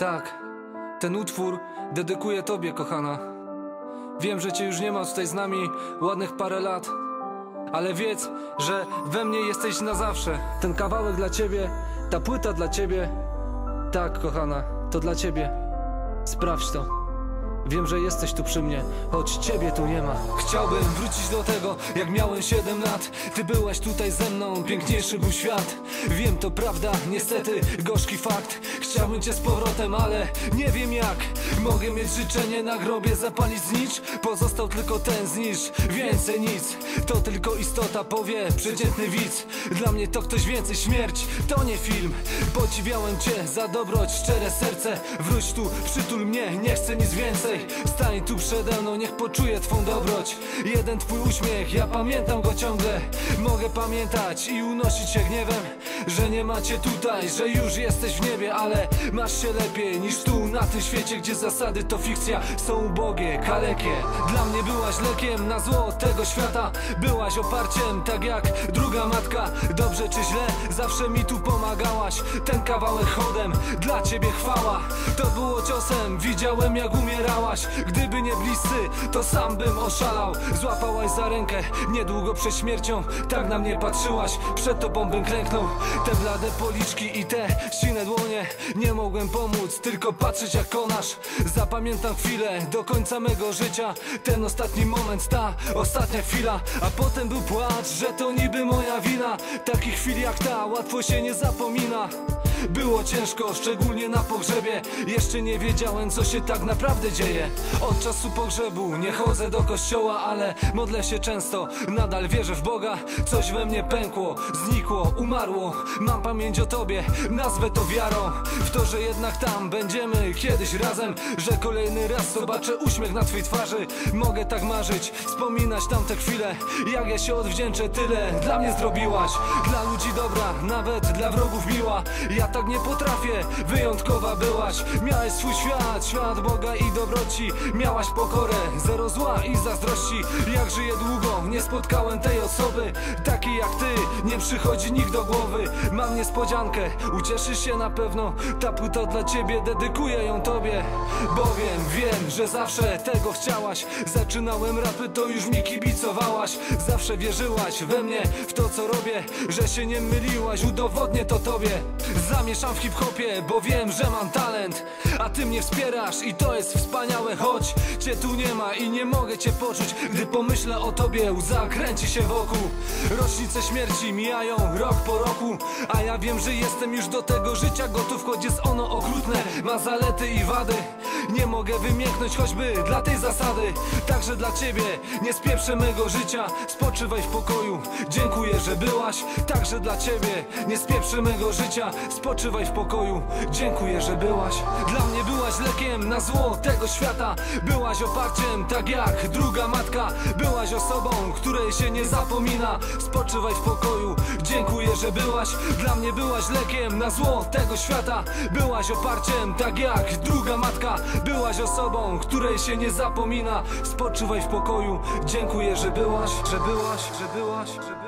Tak, ten utwór dedykuję tobie, kochana. Wiem, że cię już nie ma tutaj z nami ładnych parę lat, ale wiedz, że we mnie jesteś na zawsze. Ten kawałek dla ciebie, ta płyta dla ciebie. Tak, kochana, to dla ciebie. Sprawdź to. Wiem, że jesteś tu przy mnie, choć ciebie tu nie ma. Chciałbym wrócić do tego, jak miałem 7 lat. Ty byłaś tutaj ze mną, piękniejszy był świat. Wiem, to prawda, niestety, gorzki fakt. Chciałbym cię z powrotem, ale nie wiem jak. Mogę mieć życzenie na grobie, zapalić znicz. Pozostał tylko ten znicz, więcej nic. To tylko istota powie, przeciętny widz. Dla mnie to ktoś więcej, śmierć to nie film. Podziwiałem cię za dobroć, szczere serce. Wróć tu, przytul mnie, nie chcę nic więcej Stań tu przede mną, niech poczuję twą dobroć. Jeden twój uśmiech, ja pamiętam go ciągle. Mogę pamiętać i unosić się gniewem Że nie macie tutaj, że już jesteś w niebie Ale masz się lepiej niż tu na tym świecie Gdzie zasady to fikcja, są ubogie, kalekie. Dla mnie byłaś lekiem na zło tego świata. Byłaś oparciem, tak jak druga matka. Dobrze czy źle, zawsze mi tu pomagałaś. Ten kawałek chodem, dla ciebie chwała. To było ciosem, widziałem jak Gdyby nie bliscy, to sam bym oszalał. Złapałaś za rękę, niedługo przed śmiercią Tak na mnie patrzyłaś, przed tobą bym klęknął Te blade policzki i te sine dłonie. Nie mogłem pomóc, tylko patrzeć jak konasz. Zapamiętam chwilę do końca mego życia. Ten ostatni moment, ta ostatnia chwila. A potem był płacz, że to niby moja wina. Takich chwil jak ta łatwo się nie zapomina. Było ciężko, szczególnie na pogrzebie. Jeszcze nie wiedziałem, co się tak naprawdę dzieje Od czasu pogrzebu nie chodzę do kościoła Ale modlę się często, nadal wierzę w Boga. Coś we mnie pękło, znikło, umarło. Mam pamięć o Tobie, nazwę to wiarą. W to, że jednak tam będziemy kiedyś razem Że kolejny raz zobaczę uśmiech na Twej twarzy. Mogę tak marzyć, wspominać tamte chwile. Jak ja się odwdzięczę, tyle dla mnie zrobiłaś. Dla ludzi dobra, nawet dla wrogów miła. Ja tak nie potrafię Wyjątkowa byłaś. Miałeś swój świat, świat Boga i dobroci Miałaś pokorę, zero zła i zazdrości. Jak żyję długo, nie spotkałem tej osoby. Takiej jak ty, nie przychodzi nikt do głowy. Mam niespodziankę, ucieszysz się na pewno. Ta płyta dla ciebie, dedykuję ją tobie. Bowiem wiem, że zawsze tego chciałaś. Zaczynałem rapy, to już mi kibicowałaś. Zawsze wierzyłaś we mnie, w to co robię. Że się nie myliłaś, udowodnię to tobie. Zamieszam w hip-hopie, bo wiem, że mam talent. A ty mnie wspierasz i to jest wspaniałe Choć cię tu nie ma i nie mogę cię poczuć Gdy pomyślę o tobie, łza kręci się wokół. Rocznice śmierci mijają rok po roku A ja wiem, że jestem już do tego życia gotów Choć jest ono okrutne, ma zalety i wady Nie mogę wymięknąć choćby dla tej zasady. Także dla ciebie nie spieprzę mego życia. Spoczywaj w pokoju, dziękuję, że byłaś. Także dla ciebie nie spieprzę mego życia. Spoczywaj w pokoju, dziękuję, że byłaś. Dla mnie byłaś lekiem na zło tego świata. Byłaś oparciem, tak jak druga matka. Byłaś osobą, której się nie zapomina. Spoczywaj w pokoju, dziękuję, że byłaś. Dla mnie byłaś lekiem na zło tego świata. Byłaś oparciem, tak jak druga matka Byłaś osobą, której się nie zapomina Spoczywaj w pokoju, dziękuję, że byłaś, że byłaś, że byłaś, że byłaś.